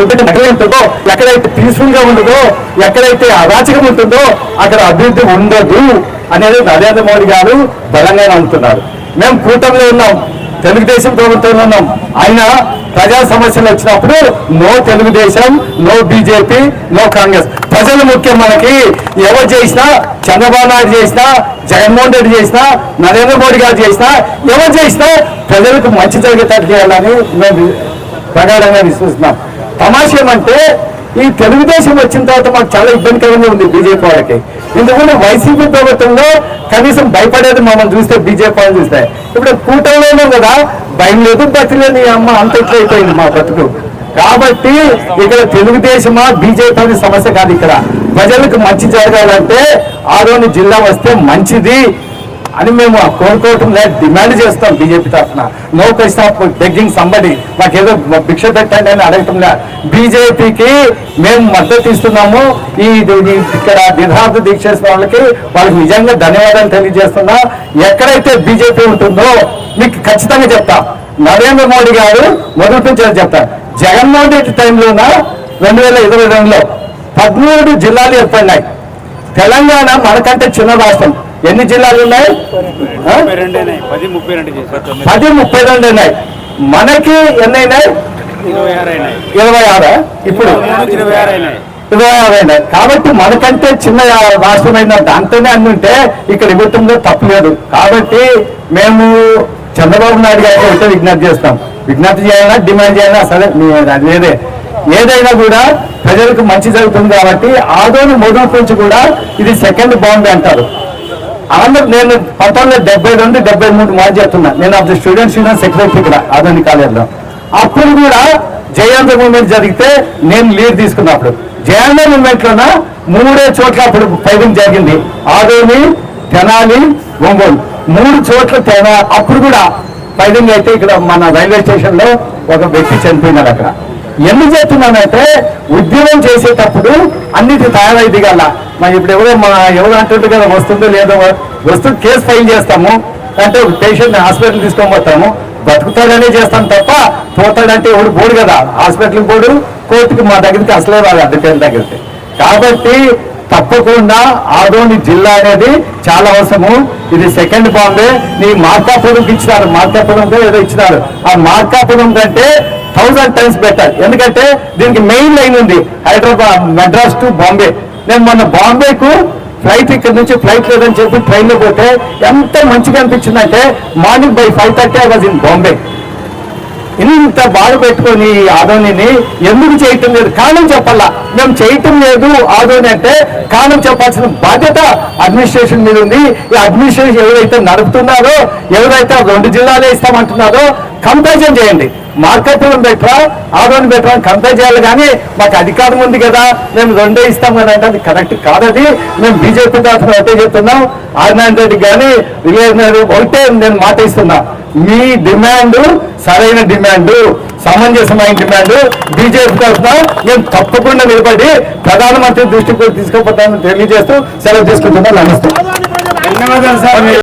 నగరం ఉంటుందో ఎక్కడైతే పీస్ఫుల్గా ఉండదో ఎక్కడైతే అరాచకం ఉంటుందో అక్కడ అభివృద్ధి ఉండదు అనేది నరేంద్ర మోడీ గారు బలంగా నమ్ముతున్నారు. మేము కూటమిలో ఉన్నాం తెలుగుదేశం ప్రభుత్వంలో ఉన్నాం. ఆయన ప్రజా సమస్యలు వచ్చినప్పుడు no Telugu Desam no BJP no Congress. ప్రజలు ముఖ్యం మనకి. ఎవరు చేసినా చంద్రబాబు నాయుడు చేసినా జగన్మోహన్ రెడ్డి చేసినా నరేంద్ర మోడీ గారు చేసినా ఎవరు చేసినా ప్రజలకు మంచి జరిగేటట్టు చేయాలని మేము ప్రగాఢంగా విశ్వసిస్తున్నాం. తమాష ఏమంటే ఈ తెలుగుదేశం వచ్చిన తర్వాత మాకు చాలా ఇబ్బందికరంగా ఉంది బీజేపీ వాళ్ళకి. ఎందుకంటే వైసీపీ ప్రభుత్వంలో కనీసం భయపడేది మమ్మల్ని చూస్తే బీజేపీ వాళ్ళని చూస్తే. ఇప్పుడు కూటమిలో కూడా కదా భయం లేదు బతి లేదు అమ్మ అంత ఇట్లయిపోయింది మా బతుకు. కాబట్టి ఇక్కడ తెలుగుదేశమా బీజేపీ అనే సమస్య కాదు ఇక్కడ. ప్రజలకు మంచి జరగాలంటే ఆరోని జిల్లా వస్తే మంచిది. అని మేము కోరుకోవటం లేదు డిమాండ్ చేస్తాం బీజేపీ తరఫున. నో క్వశ్చన్ బెగ్గింగ్ సంబడి మాకేదో భిక్ష పెట్టండి అని అడగటం లేదు బీజేపీకి మేము మద్దతు ఇస్తున్నాము. ఈ ఇక్కడ నిరార్థ దీక్ష చేసిన వాళ్ళకి వాళ్ళకి నిజంగా ధన్యవాదాలు తెలియజేస్తున్నా. ఎక్కడైతే బీజేపీ ఉంటుందో మీకు ఖచ్చితంగా చెప్తా. నరేంద్ర మోడీ గారు మొదటి నుంచి చెప్తా. జగన్మోహన్ రెడ్డి టైంలోన రెండు వేల ఇరవై రెండులో పదమూడు జిల్లాలు ఏర్పడినాయి. తెలంగాణ మనకంటే చిన్న రాష్ట్రం. ఎన్ని జిల్లాలు ఉన్నాయి? పది ముప్పై రెండు ఉన్నాయి మనకి ఎన్ని అయినాయి? ఇరవై ఆరు? ఇప్పుడు ఇరవై ఆరు అయినాయి ఇరవై ఆరు అయినాయి కాబట్టి మనకంటే చిన్న రాష్ట్రం అయిన దాంతోనే అన్ని ఉంటే ఇక్కడ ఇవ్వటంలో తప్పు లేదు. కాబట్టి మేము చంద్రబాబు నాయుడు గారికి ఒకటే విజ్ఞప్తి చేస్తాం. విజ్ఞప్తి చేయాలా? డిమాండ్ చేయాలా? సరే మీ అది వేరే. ఏదైనా కూడా ప్రజలకు మంచి జరుగుతుంది కాబట్టి ఆదోని మొదటి నుంచి కూడా ఇది సెకండ్ బాంబే అంటారు. ఆంధ్ర నేను పంతొమ్మిది డెబ్బై రెండు డెబ్బై మూడు మార్చి చేస్తున్నా. నేను of the students union secretary ఇక్కడ ఆధునిక కాలేజ్లో. అప్పుడు కూడా జయాంధ్ర మూవ్మెంట్ జరిగితే నేను లీడ్ తీసుకున్నప్పుడు. జయాంధ్ర మూవ్మెంట్ మూడే చోట్ల అప్పుడు ఫైరింగ్ జరిగింది. ఆదోని తెనాలి ఒంగోలు. మూడు చోట్ల తెనా అప్పుడు కూడా ఫైరింగ్ అయితే ఇక్కడ మన రైల్వే స్టేషన్లో ఒక వ్యక్తి చనిపోయినాడు అక్కడ. ఎందుకు చెప్తున్నానంటే ఉద్యమం చేసేటప్పుడు అన్నిటి తయారై దిగాల. మరి ఇప్పుడు ఎవరో మా ఎవరు అంటుంటే కదా వస్తుందో లేదో వస్తూ కేసు ఫైల్ చేస్తాము. అంటే పేషెంట్ హాస్పిటల్ తీసుకొని పోతాము. బతుకుతాడనే చేస్తాం తప్ప పోతాడంటే ఎవడు పోడు కదా. హాస్పిటల్ పోడు కోర్టుకి మా దగ్గరికి అసలే రాదు అడ్వకేట్ దగ్గరికి. కాబట్టి తప్పకుండా ఆదోని జిల్లా అనేది చాలా అవసరము. ఇది సెకండ్ బాంబే నీ మార్కాపురంకి ఇచ్చినారు. మార్కాపురం ఏదో ఇచ్చినారు. ఆ మార్కాపురం కంటే థౌసండ్ టైమ్స్ బెటర్ ఎందుకంటే దీనికి మెయిన్ లైన్ ఉంది. హైదరాబాద్ మెడ్రాస్ టు బాంబే. నేను మొన్న బాంబేకు ఫ్లైట్ ఇక్కడ నుంచి ఫ్లైట్ లేదని చెప్పి ట్రైన్లో పోతే ఎంత మంచిగా అనిపించిందంటే morning by five thirty I was in Bombay. ఇంత బాధ పెట్టుకొని ఈ ఆదోనిని ఎందుకు చేయటం లేదు? కారణం చెప్పాలా? మేము చేయటం లేదు ఆదోని అంటే కారణం చెప్పాల్సిన బాధ్యత అడ్మినిస్ట్రేషన్ మీద ఉంది. ఈ అడ్మినిస్ట్రేషన్ ఎవరైతే నడుపుతున్నారో ఎవరైతే రెండు జిల్లాలే ఇస్తామంటున్నారో కంపారిజన్ చేయండి. మార్కెట్లో బెటరా ఆదోని బెటరా అని కంపేర్ చేయాలి కానీ మాకు అధికారం ఉంది కదా మేము రెండే ఇస్తాం కదా అంటే అది కరెక్ట్ కాదది. మేము బీజేపీ తరఫున ఒకటే చెప్తున్నాం. ఆదినారాయణ రెడ్డి కానీ విజయనగర్ ఒకటే నేను మాట ఇస్తున్నా. మీ డిమాండ్ సరైన డిమాండ్ సమంజసమైన డిమాండ్ బీజేపీ తరఫున మేము తప్పకుండా నిలబడి ప్రధానమంత్రి దృష్టికి తీసుకుపోతామని తెలియజేస్తూ సెలవు తీసుకుంటున్నాం. నమస్తే. ధన్యవాదాలు సార్.